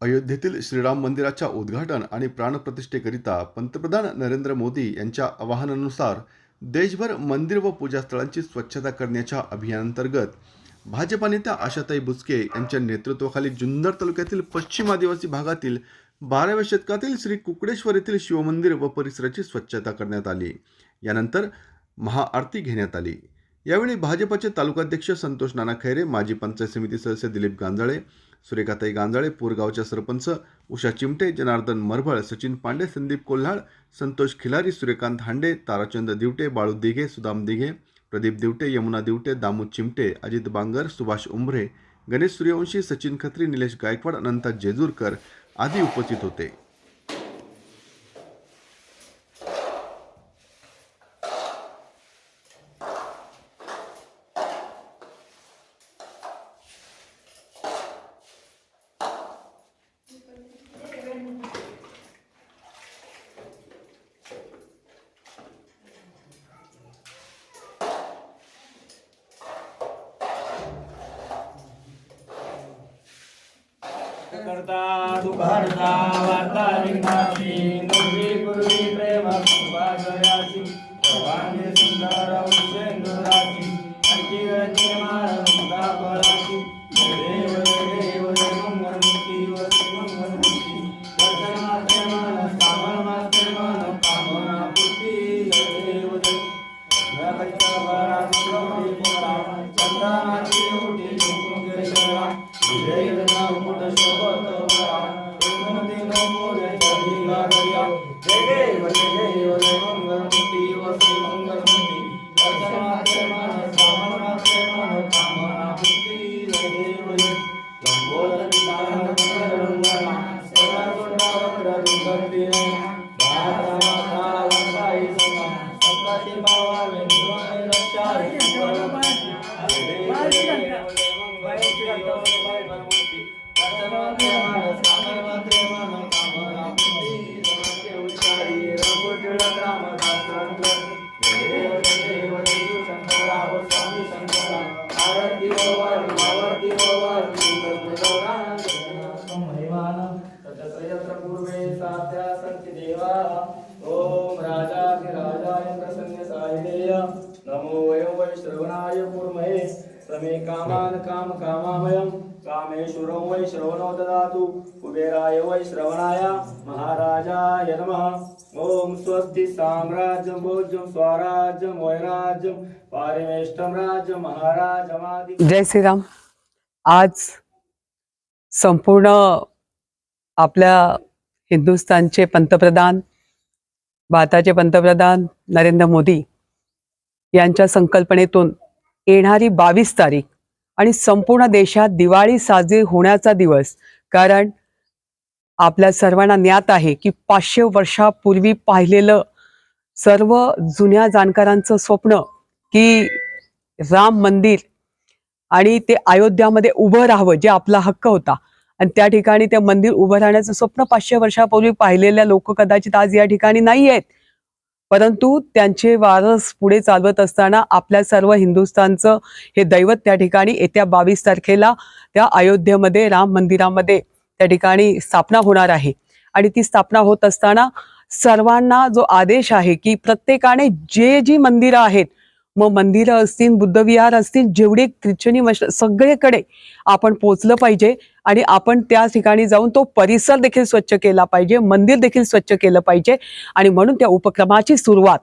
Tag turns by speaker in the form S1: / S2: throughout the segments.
S1: अयोध्येतील श्रीराम मंदिराच्या उद्घाटन आणि प्राणप्रतिष्ठेकरिता पंतप्रधान नरेंद्र मोदी यांच्या आवाहनानुसार देशभर मंदिर व पूजास्थळांची स्वच्छता करण्याच्या अभियानांतर्गत भाजपा नेत्या आशाताई बुचके यांच्या नेतृत्वाखाली जुन्नर तालुक्यातील पश्चिम आदिवासी भागातील बाराव्या शतकातील श्री कुकडेश्वर येथील शिवमंदिर व परिसराची स्वच्छता करण्यात आली. यानंतर महाआरती घेण्यात आली. यावेळी भाजपचे तालुकाध्यक्ष संतोष नाना खैरे माजी पंचायत समिती सदस्य दिलीप गांजाळे सुरेखाताई गांजाळे पूरगावच्या सरपंच उषा चिमटे जनार्दन मरभळ सचिन पांडे संदीप कोल्हाळ संतोष खिलारी सूर्यकांत हांडे ताराचंद दिवटे बाळू दिघे सुदाम दिघे प्रदीप दिवटे यमुना दिवटे दामू चिमटे अजित बांगर सुभाष उंभरे गणेश सूर्यवंशी सचिन खत्री निलेश गायकवाड अनंता जेजूरकर आदी उपस्थित होते.
S2: करता दुःखहर्ता वार्ता विघ्नाची दुर्वी पूर्वी प्रेम सुभागयाची भवानी सुंदर उशेंदुराची अंकी गळती मार मुक्ता देव देव जय मंगलमूर्ती व श्री मंगलमूर्ती दर्शन मात्रे मन सामन मात्रे मन कामना पूर्ती देव देव जय नकळीचा बरा गौरी पोरा उठी कुंकेश्वरा विजय जय नमो वयं वै श्रवणाय कुर्महे समे कामान् काम कामामयं कामेश्वरं वै श्रवणो ददातु। कुबेराय वै श्रवणाय महाराजाय नमः। ॐ स्वस्ति साम्राज्यं भोज्यं स्वराज्यं वैराज्यं पारिवेष्टं राज्यं महाराजमादि।
S3: जय श्रीराम। आज संपूर्ण आपल्या हिंदुस्थानचे पंतप्रधान भारताचे पंतप्रधान नरेंद्र मोदी यांच्या संकल्पनेतून येणारी बावीस तारीख आणि संपूर्ण देशात दिवाळी साजरी होण्याचा दिवस. कारण आपल्या सर्वांना ज्ञात आहे की पाचशे वर्षापूर्वी पाहिलेलं सर्व जुन्या जाणकारांचं स्वप्न की राम मंदिर आणि ते अयोध्यामध्ये उभं राहावं जे आपला हक्क होता. आणि त्या ठिकाणी ते मंदिर उभं राहण्याचं स्वप्न पाचशे वर्षापूर्वी पाहिलेल्या लोक कदाचित आज या ठिकाणी नाही आहेत परंतु त्यांचे वारस पुढे चालवत असताना आपल्या सर्व हिंदुस्थानचं हे दैवत त्या ठिकाणी येत्या बावीस तारखेला त्या अयोध्येमध्ये राम मंदिरामध्ये त्या ठिकाणी स्थापना होणार आहे. आणि ती स्थापना होत असताना सर्वांना जो आदेश आहे की प्रत्येकाने जे जी मंदिरं आहेत मग मंदिरं असतील बुद्धविहार असतील जेवढे ख्रिश्चनी मश सगळीकडे आपण पोचलं पाहिजे आणि आपण त्या ठिकाणी जाऊन तो परिसर देखील स्वच्छ केला पाहिजे मंदिर देखील स्वच्छ केलं पाहिजे आणि म्हणून त्या उपक्रमाची सुरुवात.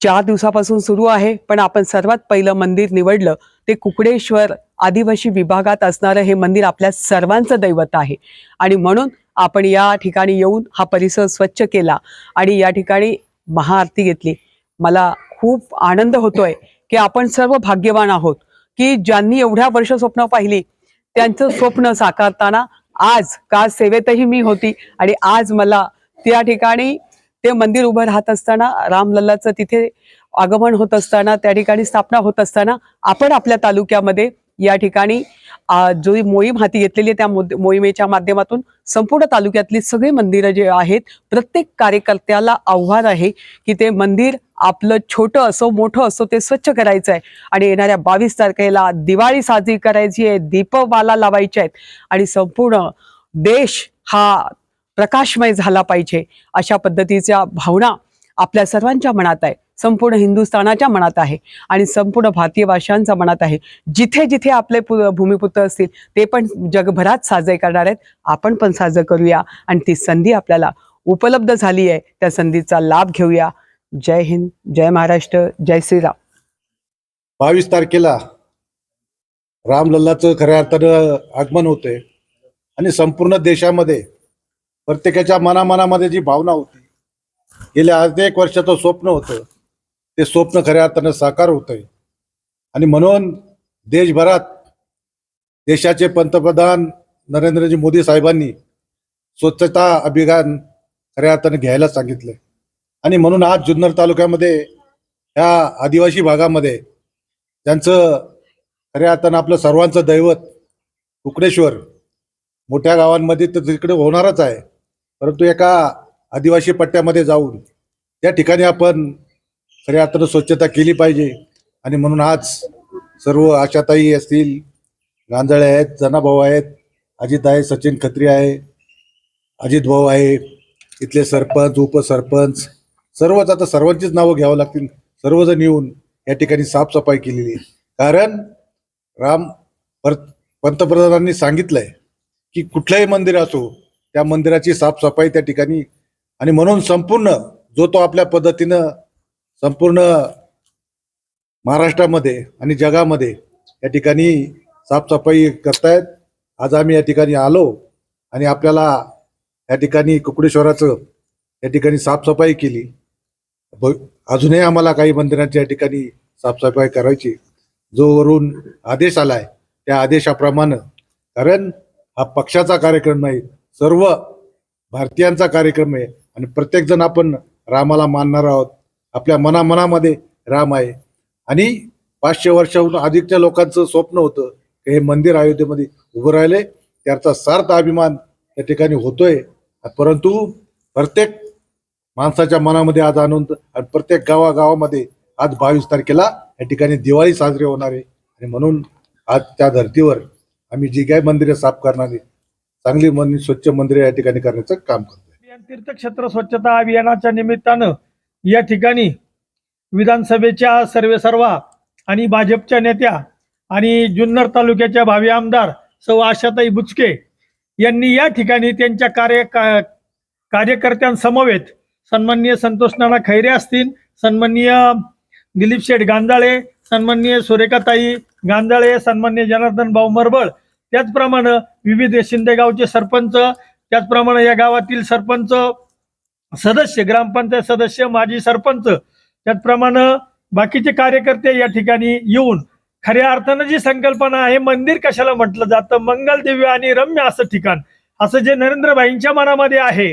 S3: चार दिवसापासून सुरू आहे पण आपण सर्वात पहिलं मंदिर निवडलं ते कुकडेश्वर आदिवासी विभागात असणारं हे मंदिर आपल्या सर्वांचं दैवत आहे. आणि म्हणून आपण या ठिकाणी येऊन हा परिसर स्वच्छ केला आणि या ठिकाणी महाआरती घेतली. मला खूप आनंद होतोय की आपण सर्व भाग्यवान आहोत की ज्यांनी एवढ्या वर्ष स्वप्न पाहिली त्यांचं स्वप्न साकारताना आज का सेवेतही मी होती आणि आज मला त्या ठिकाणी ते मंदिर उभं राहत असताना रामलल्लाचं तिथे आगमन होत असताना त्या ठिकाणी स्थापना होत असताना आपण आपल्या तालुक्यामध्ये या ठिकाणी जो मोहीम हाती घेतलेली आहे त्या मोद- मोहिमेच्या माध्यमातून संपूर्ण तालुक्यातली सगळी मंदिरं जे आहेत प्रत्येक कार्यकर्त्याला आव्हान आहे की ते मंदिर आपलं छोटं असो मोठं असो ते स्वच्छ करायचं आहे आणि येणाऱ्या बावीस तारखेला दिवाळी साजरी करायची आहे दीपमाला लावायच्या आहेत. आणि संपूर्ण देश हा प्रकाशमय झाला पाहिजे. अशा पद्धतीच्या भावना आपल्या सर्वांच्या मनात आहे. संपूर्ण हिंदुस्थानाच्या मनात आहे. आणि संपूर्ण भारतीय भाषांच्या मनात आहे. जिथे जिथे आपले पु भूमिपुत्र असतील ते पण जगभरात साजरे करणार आहेत. आपण पण साजरं करूया. आणि ती संधी आपल्याला उपलब्ध झाली आहे. त्या संधीचा लाभ घेऊया. जय हिंद जय महाराष्ट्र जय श्रीराम.
S4: बावीस तारखेला रामलल्लाचं खऱ्या अर्थानं आगमन होते आणि संपूर्ण देशामध्ये प्रत्येकाच्या मनामनामध्ये जी भावना होती गेल्या अनेक वर्षाचं स्वप्न होतं ते स्वप्न खऱ्या अर्थानं साकार होतंय. आणि म्हणून देशभरात देशाचे पंतप्रधान नरेंद्रजी मोदी साहेबांनी स्वच्छता अभियान खऱ्या अर्थानं घ्यायला सांगितलंय. आणि म्हणून आज जुन्नर तालुक्यामध्ये ह्या आदिवासी भागामध्ये त्यांचं खऱ्या अर्थानं आपलं सर्वांचं दैवत कुकडेश्वर मोठ्या गावांमध्ये तर तिकडे होणारच आहे. परंतु एका आदिवासी पट्ट्यामध्ये जाऊन त्या ठिकाणी आपण खऱ्या अर्थानं स्वच्छता केली पाहिजे. आणि म्हणून आज सर्व आशाताई असतील गांजळे आहेत जनाभाऊ आहेत अजित आहे सचिन खत्री आहे अजित भाऊ आहे इथले सरपंच उपसरपंच सर्वच आता सर्वांचीच नावं घ्यावं लागतील. सर्वजण येऊन या ठिकाणी साफसफाई केलेली आहे. कारण राम पर पंतप्रधानांनी सांगितलंय की कुठलंही मंदिर असो त्या मंदिराची साफसफाई त्या ठिकाणी आणि म्हणून संपूर्ण जो तो आपल्या पद्धतीनं संपूर्ण महाराष्ट्रामध्ये आणि जगामध्ये या ठिकाणी साफसफाई करतायत. आज आम्ही या ठिकाणी आलो आणि आपल्याला या ठिकाणी कुकडेश्वराचं या ठिकाणी साफसफाई केली. अजूनही आम्हाला काही मंदिरांच्या या ठिकाणी साफसफाई करायची. जो वरून आदेश आलाय त्या आदेशाप्रमाणे कारण हा पक्षाचा कार्यक्रम नाही सर्व भारतीयांचा कार्यक्रम आहे आणि प्रत्येक जण आपण रामाला मानणार आहोत. आपल्या मनामनामध्ये राम आहे. आणि पाचशे वर्षाहून अधिकच्या लोकांचं स्वप्न होतं की हे मंदिर अयोध्येमध्ये उभं राहिले. त्याचा सार्थ अभिमान या ठिकाणी होतोय. परंतु प्रत्येक माणसाच्या मनामध्ये आज आनंद आणि प्रत्येक गावागावामध्ये आज बावीस तारखेला या ठिकाणी दिवाळी साजरी होणार आहे. आणि म्हणून आज त्या धर्तीवर आम्ही जी काही मंदिरे साफ करणार आहे चांगली मंदिर स्वच्छ मंदिरे या ठिकाणी करण्याचं काम करतोय.
S5: तीर्थक्षेत्र स्वच्छता अभियानाच्या निमित्तानं या ठिकाणी विधानसभेच्या सर्वे सर्वा आणि भाजपच्या नेत्या आणि जुन्नर तालुक्याच्या भावी आमदार सौ आशाताई बुचके यांनी या ठिकाणी त्यांच्या कार्य का- कार्यकर्त्यांसमवेत सन्माननीय संतोष नाना खैरे असतील सन्माननीय दिलीप शेठ गांजाळे सन्माननीय सुरेखाताई गांजाळे सन्माननीय जनार्दन भाऊ मरबळ त्याचप्रमाणे विविध शिंदे गावचे सरपंच त्याचप्रमाणे या गावातील सरपंच सदस्य ग्रामपंचायत सदस्य माजी सरपंच त्याचप्रमाणे बाकीचे कार्यकर्ते या ठिकाणी येऊन खऱ्या अर्थानं जी संकल्पना आहे मंदिर कशाला म्हटलं जातं? मंगल दिव्य आणि रम्य असं ठिकाण. असं जे नरेंद्रभाईंच्या मनामध्ये आहे.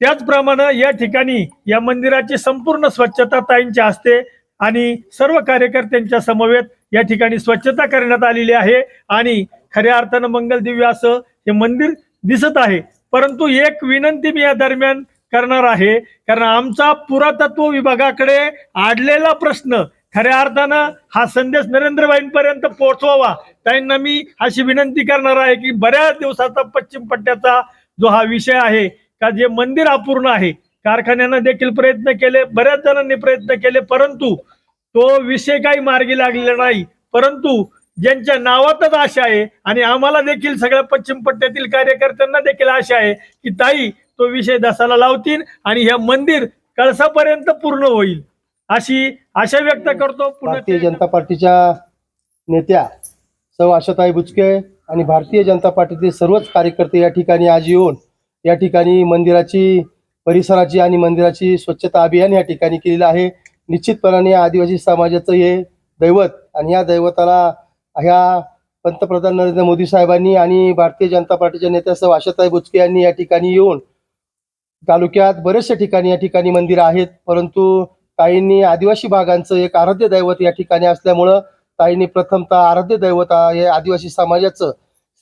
S5: त्याचप्रमाणे या ठिकाणी या मंदिराची संपूर्ण स्वच्छता ताईंच्या हस्ते आणि सर्व कार्यकर्त्यांच्या समवेत या ठिकाणी स्वच्छता करण्यात आलेली आहे. आणि खऱ्या अर्थानं मंगल दिव्य असं हे मंदिर दिसत आहे. परंतु एक विनंती मी या दरम्यान करणार आहे. कारण आमचा पुरातत्व विभागाकडे आडलेला प्रश्न खऱ्या अर्थानं हा संदेश नरेंद्रबाईंपर्यंत पोहोचवावा. त्यांना मी अशी विनंती करणार आहे की बऱ्याच दिवसाचा पश्चिम पट्ट्याचा जो हा विषय आहे का जे मंदिर अपूर्ण आहे कारखान्यानं देखील प्रयत्न केले बऱ्याच जणांनी प्रयत्न केले परंतु तो विषय काही मार्गी लागलेला नाही. परंतु ज्यांच्या नावातच आशा आहे आणि आम्हाला देखील सगळ्या पश्चिम पट्ट्यातील कार्यकर्त्यांना देखील आशा आहे की ताई तो विषय दसाला लावतील आणि हे मंदिर कळसापर्यंत पूर्ण होईल. अशी आशा व्यक्त करतो.
S6: भारतीय जनता पार्टीच्या नेत्या सौ आशाताई बुचके आणि भारतीय जनता पार्टीचे सर्वच कार्यकर्ते या ठिकाणी आज येऊन या ठिकाणी मंदिराची परिसराची आणि मंदिराची स्वच्छता अभियान या ठिकाणी केलेलं आहे. निश्चितपणाने आदिवासी समाजाचं हे दैवत आणि या दैवताला ह्या पंतप्रधान नरेंद्र मोदी साहेबांनी आणि भारतीय जनता पार्टीच्या नेत्या सह आशाताई बुचके यांनी या ठिकाणी येऊन तालुक्यात बरेचशा ठिकाणी या ठिकाणी मंदिरं आहेत. परंतु ताईंनी आदिवासी भागांचं एक आराध्य दैवत या ठिकाणी असल्यामुळं ताईंनी प्रथमतः आराध्य दैवत हे आदिवासी समाजाचं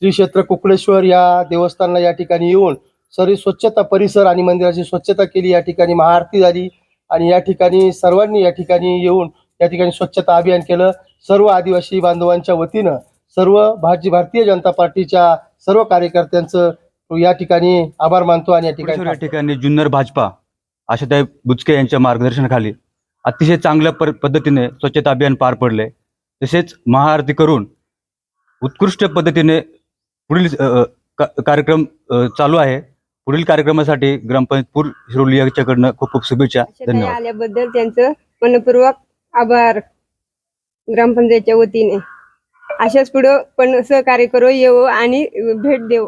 S6: श्री क्षेत्र कुकळेश्वर या देवस्थानला या ठिकाणी येऊन सर्व स्वच्छता परिसर आणि मंदिराची स्वच्छता केली. या ठिकाणी महाआरती झाली आणि या ठिकाणी सर्वांनी या ठिकाणी येऊन या ठिकाणी स्वच्छता अभियान केलं. सर्व आदिवासी बांधवांच्या वतीनं सर्व भाजी भारतीय जनता पार्टीच्या सर्व कार्यकर्त्यांचं या ठिकाणी आभार मानतो आणि या ठिकाणी
S7: या ठिकाणी जुन्नर भाजपा आशाताई बुचके यांच्या मार्गदर्शनाखाली अतिशय चांगल्या पद्धतीने स्वच्छता अभियान पार पडले. तसेच महाआरती करून उत्कृष्ट पद्धतीने पुढील कार्यक्रम चालू आहे. पुढील कार्यक्रमासाठी ग्रामपंचायत पूर शिरोली याच्याकडनं खूप खूप शुभेच्छा. धन्यवाद.
S8: आल्याबद्दल त्यांचं मनपूर्वक आभार. ग्रामपंचायतच्या वतीने. अशाच पुढं पण सहकार्य करू येऊ आणि भेट देऊ